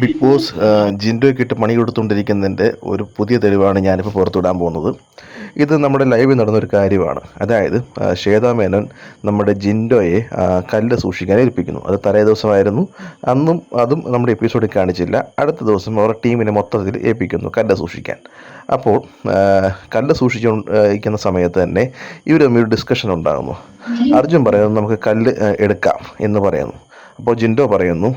Big boss ജിൻഡോയ്ക്ക് ഇട്ട് പണി കൊടുത്തുകൊണ്ടിരിക്കുന്നതിന്റെ ഒരു പുതിയ തെളിവാണ് ഞാനിപ്പോൾ പുറത്തുവിടാൻ പോകുന്നത്. ഇത് നമ്മുടെ ലൈവിൽ നടന്നൊരു കാര്യമാണ്. അതായത് ശ്വേതാ മേനോൻ നമ്മുടെ ജിൻഡോയെ കല്ല് സൂക്ഷിക്കാൻ ഏൽപ്പിക്കുന്നു. അത് തലേ ദിവസമായിരുന്നു. അന്നും അതും നമ്മുടെ എപ്പിസോഡിൽ കാണിച്ചില്ല. അടുത്ത ദിവസം അവരുടെ ടീമിനെ മൊത്തത്തിൽ ഏൽപ്പിക്കുന്നു കല്ല് സൂക്ഷിക്കാൻ. അപ്പോൾ കല്ല് സൂക്ഷിച്ചുകൊണ്ടിരിക്കുന്ന സമയത്ത് തന്നെ ഇവർ തമ്മിൽ ഡിസ്കഷൻ ഉണ്ടാകുന്നു. അർജുൻ പറയുന്നു നമുക്ക് കല്ല് എടുക്കാം എന്ന് പറയുന്നു. അപ്പോൾ ജിൻഡോ പറയുന്നു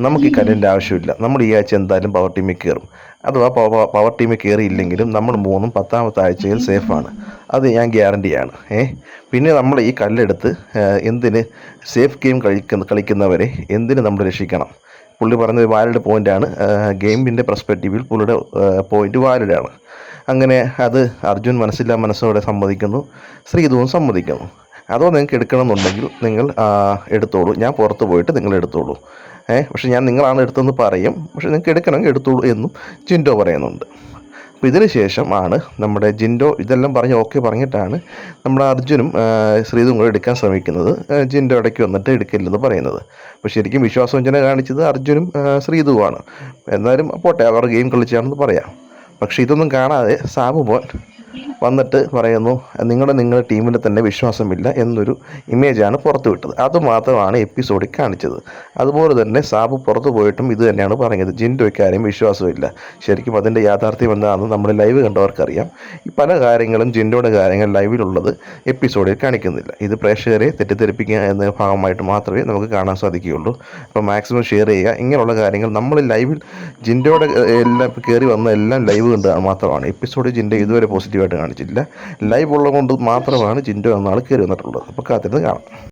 നമുക്ക് ഈ കല്ലിന്റെ ആവശ്യമില്ല. നമ്മൾ ഈ ആഴ്ച എന്തായാലും പവർ ടീമിൽ കയറും. അഥവാ പവ- പവർ ടീമിൽ കയറിയില്ലെങ്കിലും നമ്മൾ മൂന്നും പത്താമത്തെ ആഴ്ചയിൽ സേഫാണ് അത് ഞാൻ ഗ്യാരണ്ടിയാണ് ഏ? പിന്നെ നമ്മൾ ഈ കല്ലെടുത്ത് എന്തിന് സേഫ് ഗെയിം കളിക്കുന്ന കളിക്കുന്നവരെ എന്തിന് നമ്മൾ രക്ഷിക്കണം? പുള്ളി പറഞ്ഞത് വാലിഡ് പോയിന്റാണ് ഗെയിമിന്റെ പെർസ്പെക്റ്റീവിൽ പുള്ളിയുടെ പോയിന്റ് വാലിഡാണ് അങ്ങനെ അത് അർജുൻ മനസ്സില്ലാ മനസ്സോടെ സമ്മതിക്കുന്നു. ശ്രീധുവും സമ്മതിക്കുന്നു. അതോ നിങ്ങൾക്ക് എടുക്കണമെന്നുണ്ടെങ്കിൽ നിങ്ങൾ എടുത്തോളൂ. ഞാൻ പുറത്ത് പോയിട്ട് നിങ്ങൾ എടുത്തോളൂ. ഏ പക്ഷെ ഞാൻ നിങ്ങളാണ് എടുത്തതെന്ന് പറയും. പക്ഷെ നിങ്ങൾക്ക് എടുക്കണമെങ്കിൽ എടുത്തോളൂ എന്നും ജിൻഡോ പറയുന്നുണ്ട്. അപ്പോൾ ഇതിന് ശേഷം ആണ് നമ്മുടെ ജിൻഡോ ഇതെല്ലാം പറഞ്ഞ് ഓക്കെ പറഞ്ഞിട്ടാണ് നമ്മുടെ അർജുനും ശ്രീതും കൂടെ എടുക്കാൻ ശ്രമിക്കുന്നത്. ജിൻഡോ ഇടയ്ക്ക് വന്നിട്ട് എടുക്കില്ലെന്ന് പറയുന്നത്. അപ്പോൾ ശരിക്കും വിശ്വാസവഞ്ചന കാണിച്ചത് അർജുനും ശ്രീതുവാണ്. എന്നാലും പോട്ടെ അവർ ഗെയിം കളിച്ചാണെന്ന് പറയാം. പക്ഷേ ഇതൊന്നും കാണാതെ സാബു മോൻ വന്നിട്ട് പറയുന്നു നിങ്ങളുടെ നിങ്ങളുടെ ടീമിൽ തന്നെ വിശ്വാസമില്ല എന്നൊരു ഇമേജാണ് പുറത്തു വിട്ടത് അതുമാത്രമാണ് എപ്പിസോഡിൽ കാണിച്ചത്. അതുപോലെ തന്നെ സാബു പുറത്തു പോയിട്ടും ഇത് തന്നെയാണ് പറഞ്ഞത്. ജിൻഡോയ്ക്കാരെയും വിശ്വാസമില്ല. ശരിക്കും അതിന്റെ യാഥാർത്ഥ്യം എന്താണെന്ന് നമ്മൾ ലൈവ് കണ്ടവർക്കറിയാം. ഈ പല കാര്യങ്ങളും ജിൻഡോയുടെ കാര്യങ്ങൾ ലൈവിലുള്ളത് എപ്പിസോഡിൽ കാണിക്കുന്നില്ല. ഇത് പ്രേക്ഷകരെ തെറ്റിദ്ധരിപ്പിക്കുക എന്ന ഭാഗമായിട്ട് മാത്രമേ നമുക്ക് കാണാൻ സാധിക്കുകയുള്ളൂ. അപ്പോൾ മാക്സിമം ഷെയർ ചെയ്യുക. ഇങ്ങനെയുള്ള കാര്യങ്ങൾ നമ്മൾ ലൈവിൽ ജിൻഡോയുടെ എല്ലാം കയറി വന്ന എല്ലാം ലൈവ് കണ്ട് മാത്രമാണ്. എപ്പിസോഡ് ജിൻഡോ ഇതുവരെ പോസിറ്റീവായിട്ട് കാണിച്ചില്ല ലൈവ് ഉള്ളതുകൊണ്ട് മാത്രമാണ് ജിൻഡോ എന്നാൾ കയറി വന്നിട്ടുള്ളത്. അപ്പോൾ കാത്തിരുന്ന് കാണാം.